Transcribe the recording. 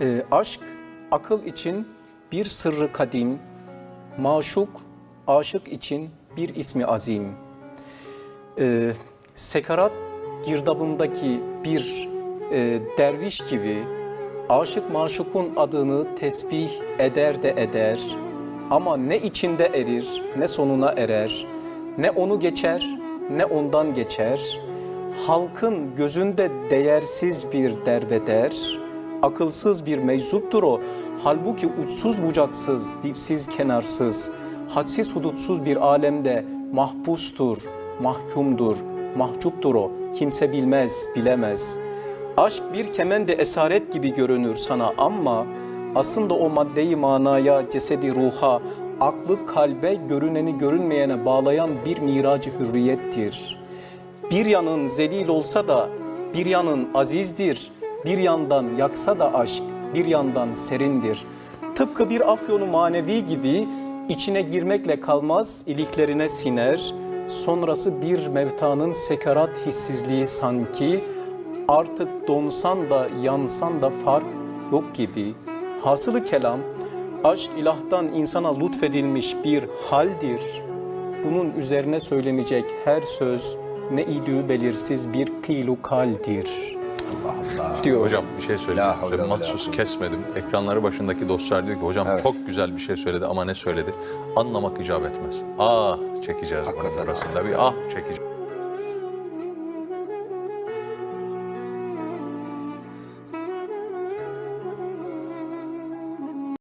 Ee, aşk, akıl için bir sırrı kadim, maşuk, aşık için bir ismi azim. Ee, sekarat girdabındaki bir e, derviş gibi aşık maşukun adını tesbih eder de eder. Ama ne içinde erir ne sonuna erer ne onu geçer ne ondan geçer. Halkın gözünde değersiz bir derbeder akılsız bir meczuptur o halbuki uçsuz bucaksız dipsiz kenarsız hadsiz hudutsuz bir alemde mahpustur mahkumdur mahcuptur o kimse bilmez bilemez Aşk bir kemende esaret gibi görünür sana ama aslında o maddeyi manaya, cesedi ruha, aklı kalbe, görüneni görünmeyene bağlayan bir miracı hürriyettir. Bir yanın zelil olsa da bir yanın azizdir. Bir yandan yaksa da aşk, bir yandan serindir. Tıpkı bir afyonu manevi gibi içine girmekle kalmaz, iliklerine siner. Sonrası bir mevtanın sekarat hissizliği sanki artık donsan da yansan da fark yok gibi. Hasılı kelam, aşk ilahtan insana lütfedilmiş bir haldir. Bunun üzerine söylenecek her söz ne idüğü belirsiz bir kıylu kaldir. Diyor. Hocam bir şey söyleyeyim. La la Mahsus kesmedim. Ekranları başındaki dostlar diyor ki hocam Evet. çok güzel bir şey söyledi ama ne söyledi? Anlamak icap etmez. Ah çekeceğiz bunun Hakikaten. burasında bir ah çekeceğiz.